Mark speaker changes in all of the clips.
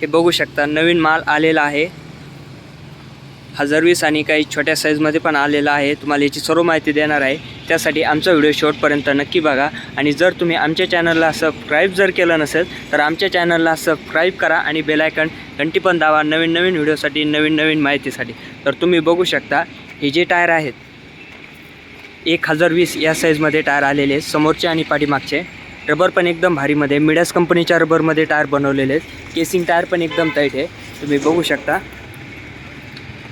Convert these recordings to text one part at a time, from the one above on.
Speaker 1: हे बघू शकता नवीन माल आलेला आहे. हजार वीस आणि काही छोट्या साईजमध्ये पण आलेला आहे. तुम्हाला याची सर्व माहिती देणार आहे. त्यासाठी आमचा व्हिडिओ शेवटपर्यंत नक्की बघा. आणि जर तुम्ही आमच्या चॅनलला सबस्क्राईब जर केलं नसेल तर आमच्या चॅनलला सबस्क्राईब करा आणि बेलायकन घंटी पण दावा नवीन नवीन व्हिडिओसाठी नवीन नवीन माहितीसाठी. तर तुम्ही बघू शकता हे जे टायर आहेत एक हजार वीस या साईजमध्ये टायर आलेले आहेत समोरचे आणि पाठीमागचे. रबर पण एकदम भारीमध्ये मिडास कंपनीच्या रबरमध्ये टायर बनवलेले आहेत. केसिंग टायर पण एकदम टाईट आहे. तुम्ही बघू शकता.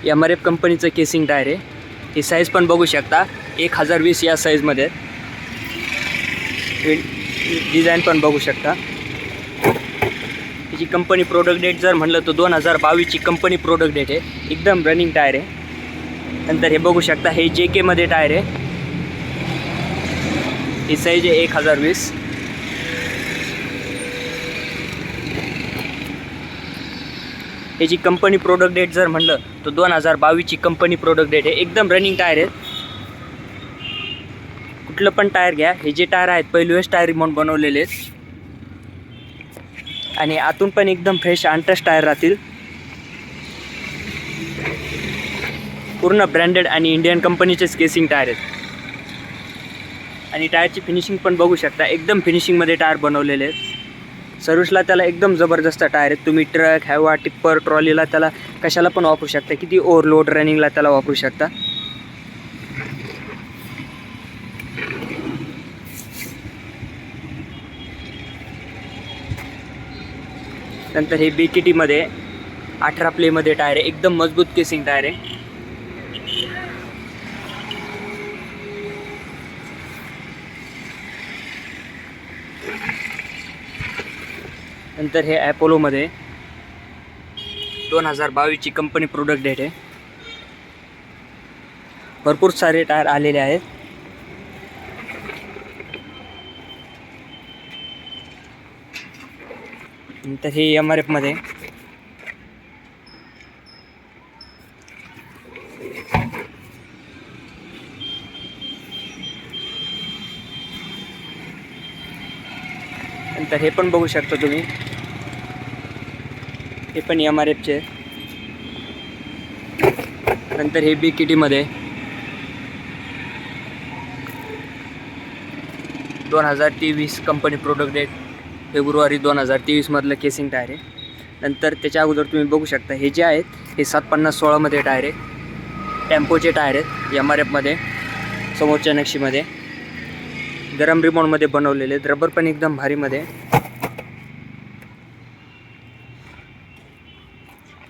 Speaker 1: एम आर एफ कंपनीचं केसिंग टायर आहे. ही साईज पण बघू शकता. एक हजार वीस या साईजमध्ये डिझाईन पण बघू शकता. त्याची कंपनी प्रोडक्ट डेट जर म्हणलं तर दोन हजार बावीसची कंपनी प्रोडक्ट डेट आहे. एकदम रनिंग टायर आहे. नंतर हे बघू शकता हे जे केमध्ये टायर आहे. ही साईज आहे एक हजार वीस. याची कंपनी प्रोडक्ट डेट जर म्हणलं तर दोन हजार बावीसची कंपनी प्रोडक्ट डेट आहे एकदम रनिंग टायर आहेत. कुठलं पण टायर घ्या हे जे टायर आहेत पहिलेच टायर म्हणून बनवलेले आहेत. आणि आतून पण एकदम फ्रेश अनटच टायर राहतील. पूर्ण ब्रँडेड आणि इंडियन कंपनीचेच केसिंग टायर आहेत. आणि टायरची फिनिशिंग पण बघू शकता एकदम फिनिशिंगमध्ये टायर बनवलेले आहेत. सर्विसला त्याला एकदम जबरदस्त टायर आहेत. तुम्ही ट्रक हॅवा टिप्पर ट्रॉलीला त्याला कशाला पण वापरू शकता. किती ओव्हरलोड रनिंगला त्याला वापरू शकता. नंतर हे बी के टीमध्ये अठरा प्लेमध्ये टायर आहे. एकदम मजबूत केसिंग टायर आहे. नंतर हे ॲपोलोमध्ये दोन हजार बावीसची कंपनी प्रोडक्ट डेट आहे. भरपूर सारे टायर आलेले आहेत. नंतर हे एम आर एफमध्ये नंतर हे पण बघू शकता तुम्ही. हे पण एम आर एफचे नंतर हे बी के टीमध्ये दोन हजार तेवीस कंपनी प्रोडक्ट डेट फेब्रुवारी दोन हजार तेवीसमधलं केसिंग टायर आहे. नंतर त्याच्या अगोदर तुम्ही बघू शकता हे जे आहेत हे सात पन्नास सोळामध्ये टायर आहे. टेम्पोचे टायर आहेत एम आर एफमध्ये समोरच्या नक्षीमध्ये गरम रिमोटमध्ये बनवलेले आहेत रबर पण एकदम भारीमध्ये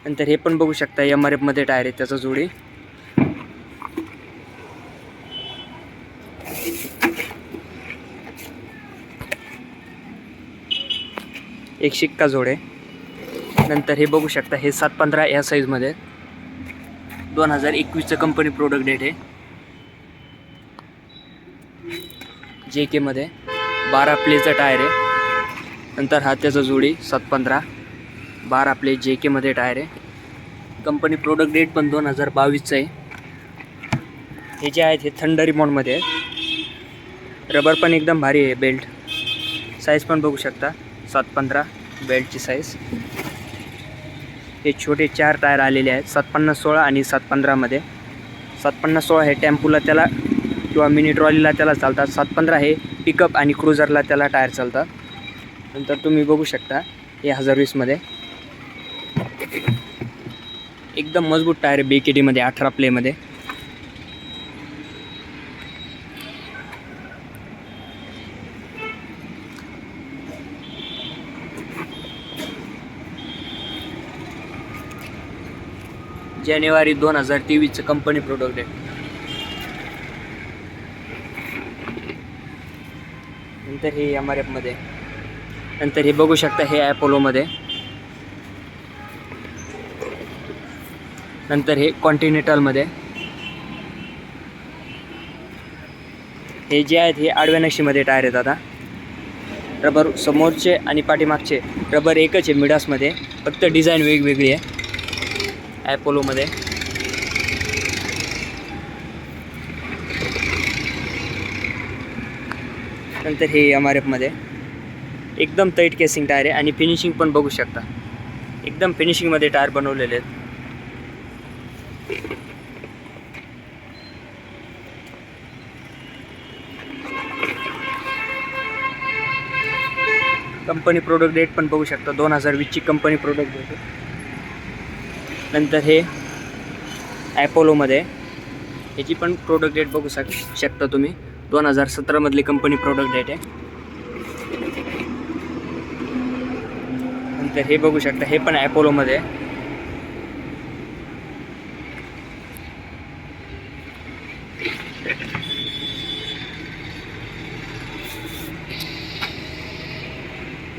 Speaker 1: नंतर हे पण बघू शकता एम आर एफमध्ये टायर आहे त्याचा जोडी. एक शिक्का जोड आहे. नंतर हे बघू शकता हे सात पंधरा या साईजमध्ये दोन हजार एकवीसचं कंपनी प्रोडक्ट डेट आहे. जे केमध्ये बारा प्लेचा टायर आहे. नंतर हा त्याचा जोडी सात पंधरा. बारा प्ले जे केमध्ये टायर आहे. कंपनी प्रोडक्ट डेट पण दोन हजार बावीसचं आहे. हे जे आहेत हे थंड रिमोटमध्ये आहेत. रबर पण एकदम भारी आहे बेल्ट साईज पण बघू शकता. सात पंधरा बेल्टची साईज हे छोटे चार टायर आलेले आहेत. सात पन्नास सोळा आणि सात पंधरामध्ये सात पन्नास सोळा हे टेम्पूला त्याला किंवा मिनी ट्रॉलीला त्याला चालतात. सात पंधरा हे पिकअप आणि क्रुझरला त्याला टायर चालतात. नंतर तुम्ही बघू शकता हे हजार वीसमध्ये एकदम मजबूत टायर बी के डीमध्ये अठरा प्लेमध्ये जानेवारी दोन हजार तेवीसचं कंपनी प्रोडक्ट आहे. नंतर हे एम आर एफमध्ये नंतर हे बघू शकता हे ॲपोलोमध्ये नंतर हे कॉन्टिनेंटलमध्ये हे जे आहेत हे आडव्या नक्षीमध्ये टायर आहेत आता रबर समोरचे आणि पाठीमागचे. रबर एकच आहे मिडासमध्ये फक्त डिझाईन वेगवेगळी आहे. ॲपोलोमध्ये नंतर हे एम आर एफमध्ये एकदम तैट केसिंग टायर आहे आणि फिनिशिंग पण बघू शकता. एकदम फिनिशिंगमध्ये टायर बनवलेले आहेत. कंपनी प्रोडक्ट डेट पण बघू शकता. दोन हजार वीसची कंपनी प्रोडक्ट डेट नंतर हे ॲपोलोमध्ये ह्याची पण प्रोडक्ट डेट बघू शक शकता तुम्ही. दोन हजार सतरामधली कंपनी प्रोडक्ट डेट आहे. नंतर हे बघू शकता हे पण ॲपोलोमध्ये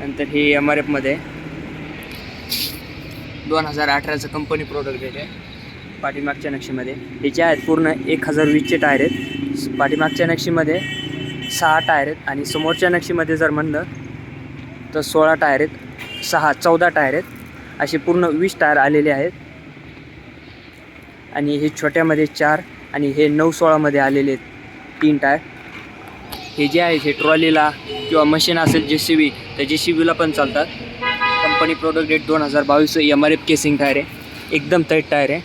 Speaker 1: नंतर हे एम आर एफमध्ये दोन हजार अठराचं कंपनी प्रोडक्ट डेट आहे. पाठीमागच्या नक्षीमध्ये. ह्याच्या आहेत पूर्ण एक हजार वीसचे टायर आहेत. पाठीमागच्या नक्षीमध्ये सहा टायर आहेत आणि समोरच्या नक्षीमध्ये जर म्हणलं तर सोळा टायर आहेत सहा चौदा टायर आहेत. असे पूर्ण वीस टायर आलेले आहेत. आणि हे छोट्यामध्ये चार आणि हे नऊ सोळामध्ये आलेले आहेत तीन टायर. हे जे आहेत हे ट्रॉलीला किंवा मशीन असेल जे सी बी तर जे सी बीला पण चालतात. कंपनी प्रोडक्ट डेट दोन हजार बावीस M R F casing tyre आहे. एकदम तैट टायर आहे.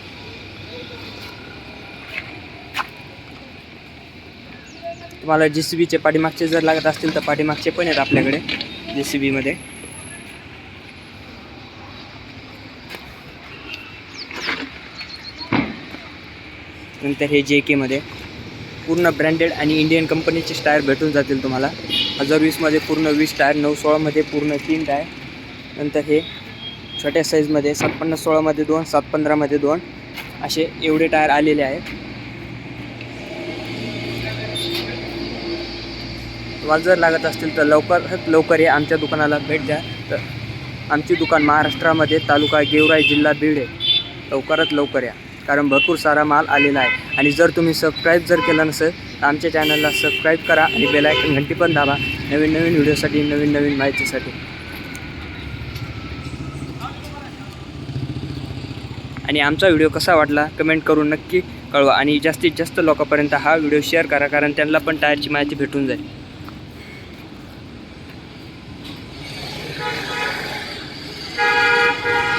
Speaker 1: तुम्हाला जे सी बीचे पाठीमागचे जर लागत असतील तर पाठीमागचे पण आहेत आपल्याकडे जे सी बीमध्ये नंतर हे जे केमध्ये पूर्ण ब्रँडेड आणि इंडियन कंपनीचे टायर भेटून जातील तुम्हाला. हजार वीसमध्ये पूर्ण वीस टायर नऊ सोळामध्ये पूर्ण तीन टायर. नंतर हे छोट्या साईजमध्ये सात पन्नास सोळामध्ये दोन सात पंधरामध्ये दोन. असे एवढे टायर आलेले आहेत. तुम्हाला जर लागत असतील तर लवकरात लवकर या आमच्या दुकानाला भेट द्या. तर आमची दुकान महाराष्ट्रामध्ये तालुका गेवराई जिल्हा बीड आहे. लवकरात लवकर या. कारण भरपूर सारा माल आलेला आहे. आणि जर तुम्ही सबस्क्राईब जर केलं नसेल तर आमच्या चॅनलला सबस्क्राईब करा आणि बेलायकन घंटी पण दाबा. नवीन नवीन व्हिडिओसाठी नवीन नवीन माहितीसाठी. आणि आमचा व्हिडिओ कसा वाटला कमेंट करून नक्की कळवा. आणि जास्तीत जास्त लोकांपर्यंत हा व्हिडिओ शेअर करा कारण त्यांना पण टायरची माहिती भेटून जाईल.